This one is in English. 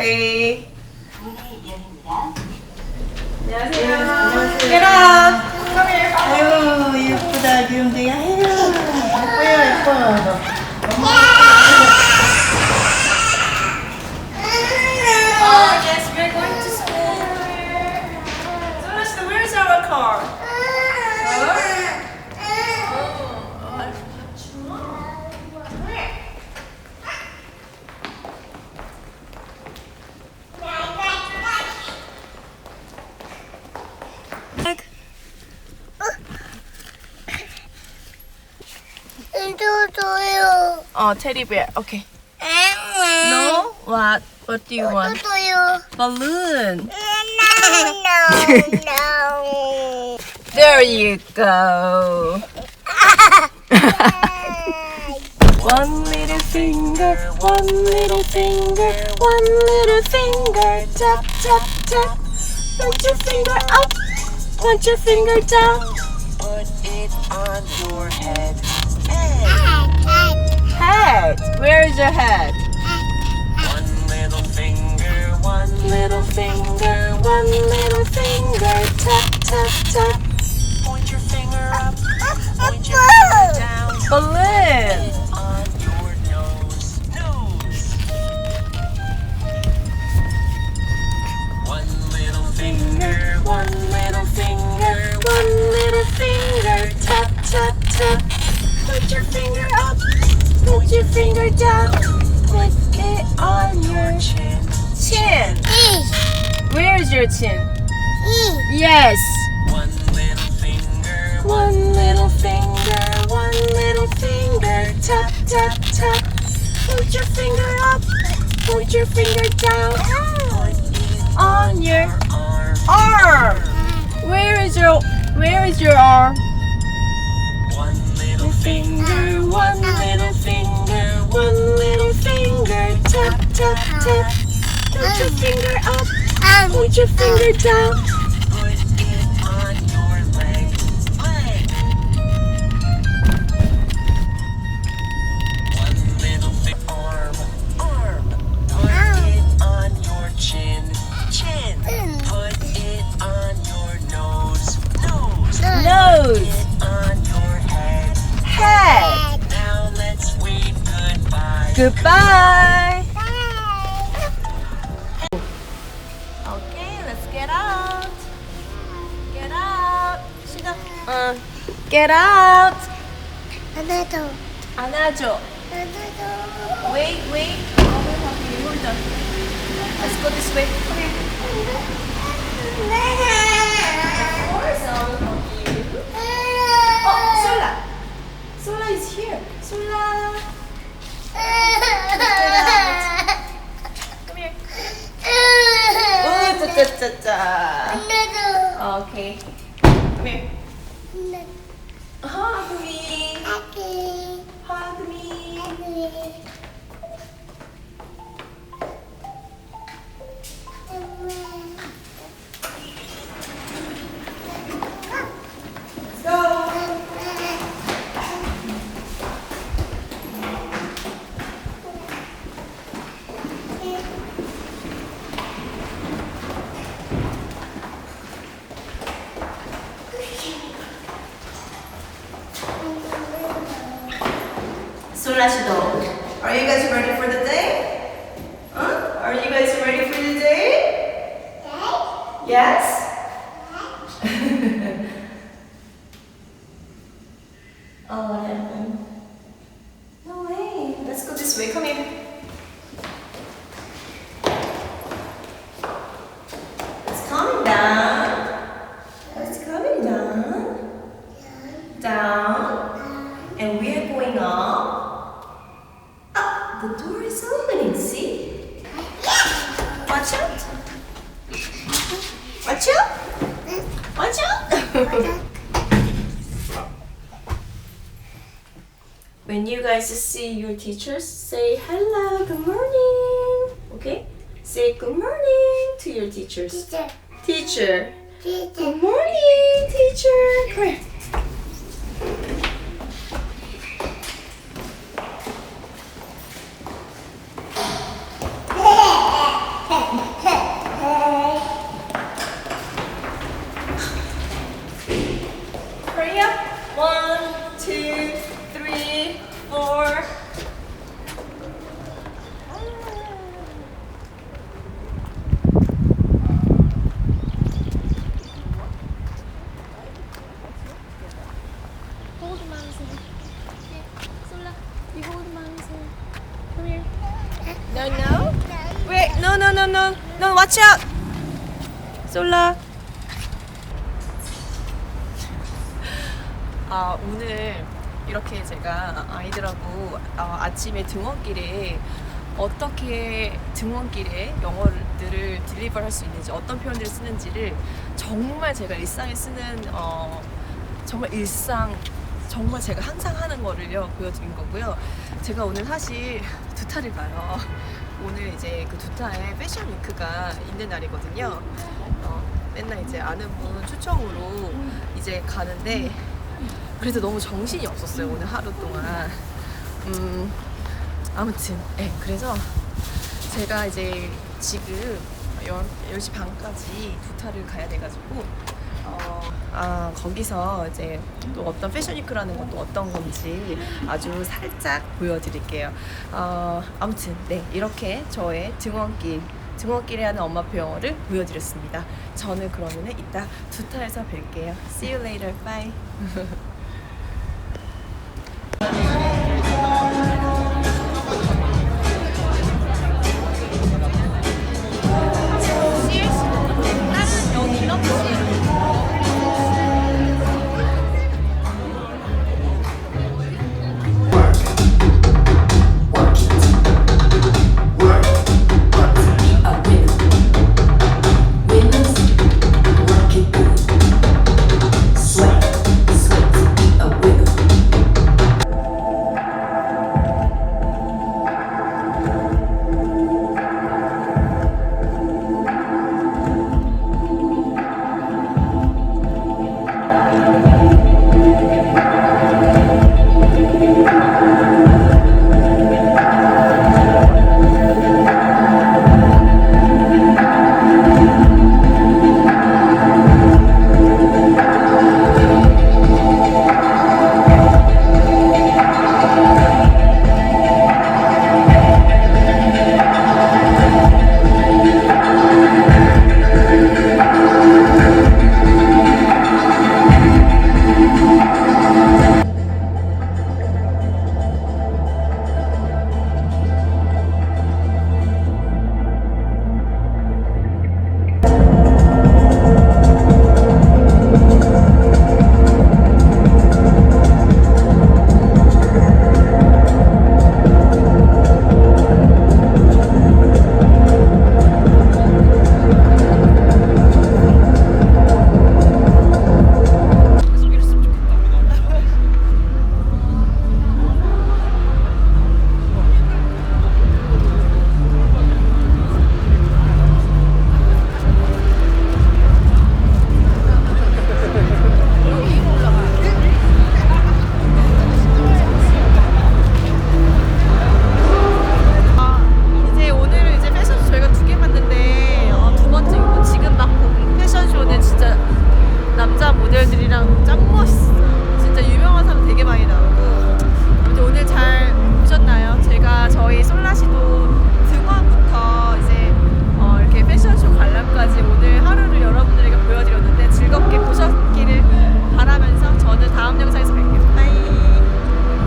오케이. 안녕하세요. Up. Come here. 아유 예쁘다 기운쟁이 아유 예뻐요 예뻐 Oh, teddy bear. Okay. No. What? What do you want? Balloon. No, no, no. There you go. One little finger, one little finger, one little finger, tap, tap, tap. Put your finger up, put your finger down. Put it on your head. Where is your head? One little finger, one Little finger, one little finger, tap, tap, tap. Point your finger up, point your finger down. Balloon. Your. Put it on your chin. chin. E, Where is your chin? E. Yes. One little finger, One little finger, one little finger, tap, tap, tap. Put your finger up, put your finger down. put it On your arm. arm. Where is your Where is your arm? One little Finger, one little finger, one little finger, tap, tap, tap. Put your finger up, Um, put your finger down. goodbye. Goodbye. Okay, let's get out. Get out. 시작. 어, get out. 하나도, 안아줘. 하나도. Wait, wait. Hold on. Let's go this way. Come here. Course, I'll help you. Oh, Sola. Sola is here. Sola. Come here. Oh, cha cha cha cha. Okay. Come here. Hug me. Hug Are you guys ready for the day? Huh? Are you guys ready for the day? Yes? oh, what happened? No way. Let's go this way. Come here. It's coming down. It's coming down. Down. And we are going up. The door is opening. See? Watch out. Watch out. Watch out. when you guys see your teachers, say hello, good morning. Okay? Say good morning to your teachers. Teacher. Teacher. Good morning, teacher. Come here. Watch out. 솔라. 아, 오늘 이렇게 제가 아이들하고 어, 아침에 등원길에 어떻게 등원길에 영어들을 딜리버 할수 있는지 어떤 표현들을 쓰는지를 정말 제가 일상에 쓰는 어, 정말 일상 정말 제가 항상 하는 거를요 보여드린 거고요. 제가 오늘 사실 두타를 가요. 오늘 이제 그 두타에 패션 위크가 있는 날이거든요. 어, 맨날 이제 아는 분 초청으로 이제 가는데 그래서 너무 정신이 없었어요 오늘 하루 동안. 음 아무튼 네, 그래서 제가 이제 지금 10 시 반까지 두타를 가야 돼가지고 어, 아, 거기서 이제 또 어떤 패션위크라는 것도 어떤 건지 아주 살짝 보여드릴게요. 어, 아무튼 네 이렇게 저의 등원길 등원길에 하는 엄마표 영어를 보여드렸습니다. 저는 그러면은 이따 두타에서 뵐게요. See you later. Bye.